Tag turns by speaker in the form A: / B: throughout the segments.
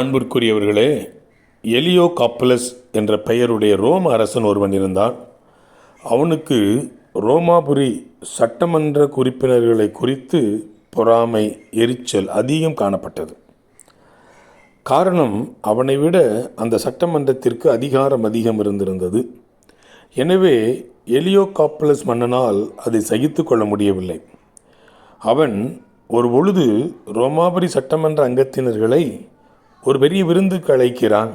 A: அன்பிற்குரியவர்களே எலியோ காப்பலஸ் என்ற பெயருடைய ரோம அரசன் ஒருவன் இருந்தான். அவனுக்கு ரோமாபுரி சட்டமன்ற உறுப்பினர்களை குறித்து பொறாமை எரிச்சல் அதிகம் காணப்பட்டது. காரணம் அவனை விட அந்த சட்டமன்றத்திற்கு அதிகாரம் அதிகம் இருந்திருந்தது. எனவே எலியோ காப்பலஸ் மன்னனால் அதை சகித்து கொள்ள முடியவில்லை. அவன் ஒரு பொழுது ரோமாபுரி சட்டமன்ற அங்கத்தினர்களை ஒரு பெரிய விருந்துக்கு அழைக்கிறான்.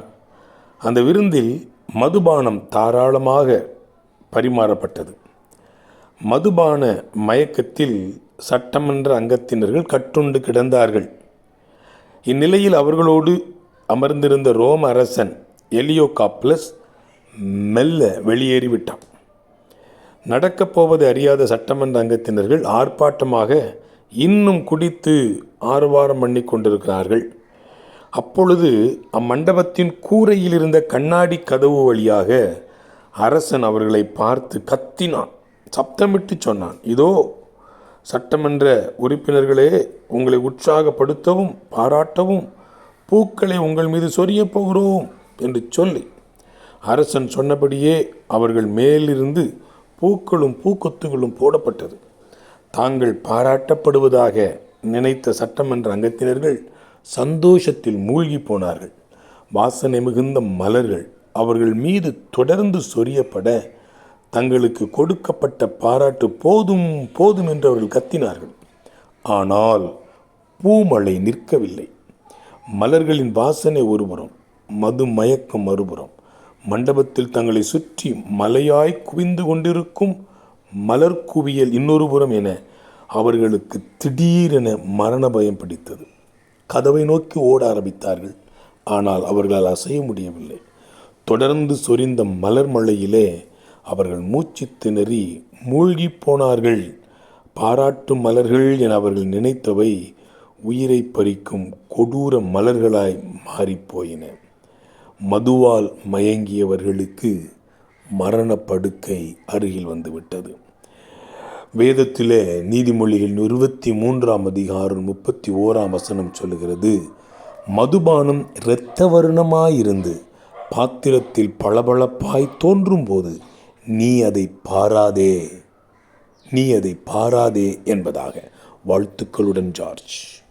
A: அந்த விருந்தில் மதுபானம் தாராளமாக பரிமாறப்பட்டது. மதுபான மயக்கத்தில் சட்டமன்ற அங்கத்தினர்கள் கட்டுண்டு கிடந்தார்கள். இந்நிலையில் அவர்களோடு அமர்ந்திருந்த ரோம அரசன் எலியோ காப்லஸ் மெல்ல வெளியேறிவிட்டான். நடக்கப் போவது அறியாத சட்டமன்ற அங்கத்தினர்கள் ஆர்ப்பாட்டமாக இன்னும் குடித்து ஆரவாரம் பண்ணி கொண்டிருக்கிறார்கள். அப்பொழுது அம்மண்டபத்தின் கூரையில் இருந்த கண்ணாடி கதவு வழியாக அரசன் அவர்களை பார்த்து கத்தினான். சப்தமிட்டு சொன்னான் இதோ சட்டமன்ற உறுப்பினர்களே உங்களை உற்சாகப்படுத்தவும் பாராட்டவும் பூக்களை உங்கள் மீது சொரியப் போகிறோம் என்று சொல்லி அரசன் சொன்னபடியே அவர்கள் மேலிருந்து பூக்களும் பூக்கொத்துகளும் போடப்பட்டது. தாங்கள் பாராட்டப்படுவதாக நினைத்த சட்டமன்ற அங்கத்தினர்கள் சந்தோஷத்தில் மூழ்கி போனார்கள். வாசனை மிகுந்த மலர்கள் அவர்கள் மீது தொடர்ந்து சொரியப்பட தங்களுக்கு கொடுக்கப்பட்ட பாராட்டு போதும் போதும் என்று அவர்கள் கத்தினார்கள். ஆனால் பூமழை நிற்கவில்லை. மலர்களின் வாசனை ஒருபுறம் மது மயக்கம் மறுபுறம். மண்டபத்தில் தங்களை சுற்றி மலையாய் குவிந்து கொண்டிருக்கும் மலர் குவியல் இன்னொரு புறம் என அவர்களுக்கு திடீரென மரண பயம் பிடித்தது. கதவை நோக்கி ஓட ஆரம்பித்தார்கள். ஆனால் அவர்களால் அசைய முடியவில்லை. தொடர்ந்து சொரிந்த மலர் மழையிலே அவர்கள் மூச்சு திணறி மூழ்கி போனார்கள். பாராட்டு மலர்கள் என அவர்கள் நினைத்தவை உயிரை பறிக்கும் கொடூர மலர்களாய் மாறிப்போயின மதுவால் மயங்கியவர்களுக்கு மரணப்படுக்கை அருகில் வந்துவிட்டது. வேதத்திலே நீதிமொழிகள் இருபத்தி மூன்றாம் அதிகாரம் முப்பத்தி ஓராம் வசனம் சொல்லுகிறது மதுபானம் இரத்த வருணமாயிருந்து பாத்திரத்தில் பளபளப்பாய் தோன்றும் போது நீ அதை பாராதே நீ அதை பாராதே என்பதாக வாழ்த்துக்களுடன் ஜார்ஜ்.